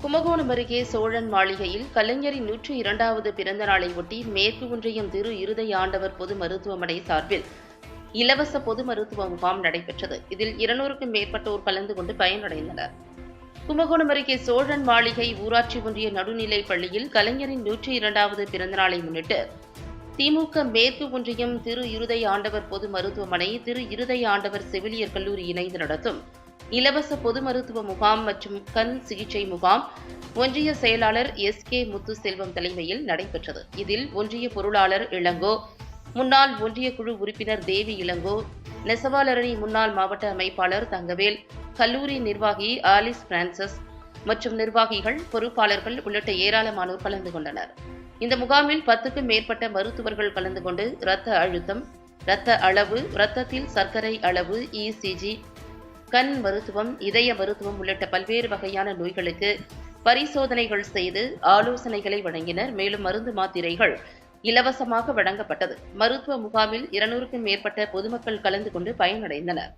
கும்பகோணம் அருகே சோழன் மாளிகையில் கலைஞரின் நூற்றி இரண்டாவது பிறந்த நாளை ஒட்டி மேற்கு ஒன்றியம் திரு இருதய ஆண்டவர் பொது மருத்துவமனை சார்பில் இலவச பொது மருத்துவ முகாம் நடைபெற்றது. இதில் இருநூறுக்கும் மேற்பட்டோர் கலந்து கொண்டு பயனடைந்தனர். கும்பகோணம் அருகே சோழன் மாளிகை ஊராட்சி ஒன்றிய நடுநிலைப் பள்ளியில் கலைஞரின் நூற்றி இரண்டாவது பிறந்தநாளை முன்னிட்டு திமுக மேற்கு ஒன்றியம் திரு இருதய ஆண்டவர் பொது மருத்துவமனை திரு இருதய ஆண்டவர் செவிலியர் கல்லூரி இணைந்து நடத்தும். இலவச பொது மருத்துவ முகாம் மற்றும் கண் சிகிச்சை முகாம் ஒன்றிய செயலாளர் எஸ் கே முத்துசெல்வம் தலைமையில் நடைபெற்றது. இதில் ஒன்றிய பொருளாளர் இளங்கோ முன்னாள் ஒன்றிய குழு உறுப்பினர் தேவி இளங்கோ நெசவாளரணி முன்னாள் மாவட்ட அமைப்பாளர் தங்கவேல் கல்லூரி நிர்வாகி ஆலிஸ் பிரான்சஸ் மற்றும் நிர்வாகிகள் பொறுப்பாளர்கள் உள்ளிட்ட ஏராளமானோர் கலந்து கொண்டனர். இந்த முகாமில் பத்துக்கும் மேற்பட்ட மருத்துவர்கள் கலந்து கொண்டு இரத்த அழுத்தம் இரத்த அளவு இரத்தத்தில் சர்க்கரை அளவு இசிஜி கண் மருத்துவம் இதய மருத்துவம் உள்ளிட்ட பல்வேறு வகையான நோய்களுக்கு பரிசோதனைகள் செய்து ஆலோசனைகளை வழங்கினர். மேலும் மருந்து மாத்திரைகள் இலவசமாக வழங்கப்பட்டது. மருத்துவ முகாமில் இருநூறுக்கும் மேற்பட்ட பொதுமக்கள் கலந்து கொண்டு பயனடைந்தனர்.